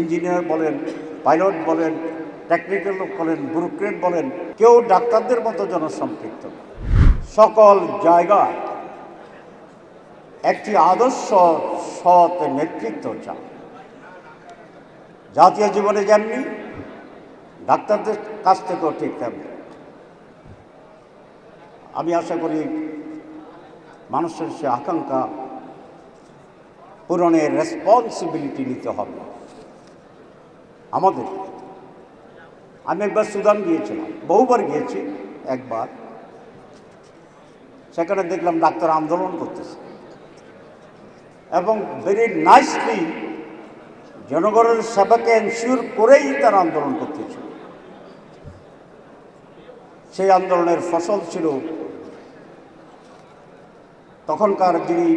Engineer বলেন, pilot বলেন technical লোক বলেন ব্যুরোক্রেট বলেন, কেউ ডাক্তারদের মতো জনসম্পৃক্ত সকল জায়গা একটি আদর্শ সৎ নেতৃত্ব চান জাতীয় জীবনে যেমনি, ডাক্তারদের কাছ থেকেও ঠিক তেমনি। আমি আশা করি মানুষের সে আকাঙ্ক্ষা পূরণের রেসপন্সিবিলিটি নিতে হবে। আমাদের। আমি একবার সুদান গিয়েছিলাম, বহুবার গিয়েছি, একবার। সেখানে দেখলাম ডাক্তার আন্দোলন করতেছে। এবং ভেরি নাইসলি জনগণের সেবাকে এনশিওর করেই তারা আন্দোলন করতেছিল সেই আন্দোলনের ফসল ছিল তখনকার যিনি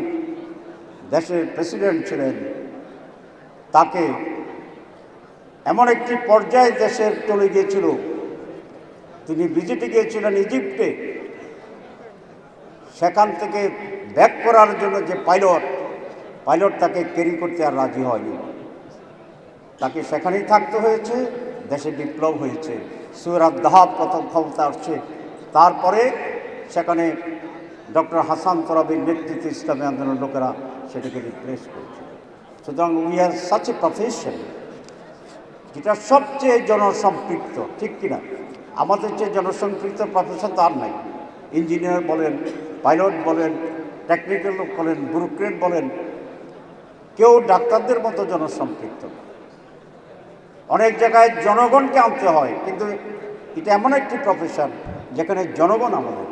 দেশের প্রেসিডেন্ট ছিলেন, তাকে এমন একটি পর্যায়ে দেশের চলে গিয়েছিল। তিনি ভিজিটে গিয়েছিলেন ইজিপ্টে। সেখান থেকে ব্যাক করার জন্য যে পাইলট পাইলট তাকে ক্যারি করতে আর রাজি হয়নি। তাকে সেখানেই থাকতে হয়েছে, দেশে বিপ্লব হয়েছে। সুরাত দাহাব প্রথম ক্ষমতা আসছে। তারপরে সেখানে ডক্টর হাসান তরাবির নেতৃত্বে ইসলামী আন্দোলন লোকেরা সেটাকে রিপ্লেস করেছে সুতরাং we are such a profession যেটা সবচেয়ে জনসম্পৃক্ত, ঠিক কিনা? আমাদের যে জনসম্পৃক্ত প্রফেশন তার নাই। ইঞ্জিনিয়ার বলেন পাইলট বলেন টেকনিক্যাল লোক বলেন ব্যুরোক্রেট বলেন, কেউ ডাক্তারদের মতো জনসম্পৃক্ত অনেক জায়গায় জনগণকে আনতে হয়, কিন্তু এটা এমন একটি প্রফেশন যেখানে জনগণ আমাদের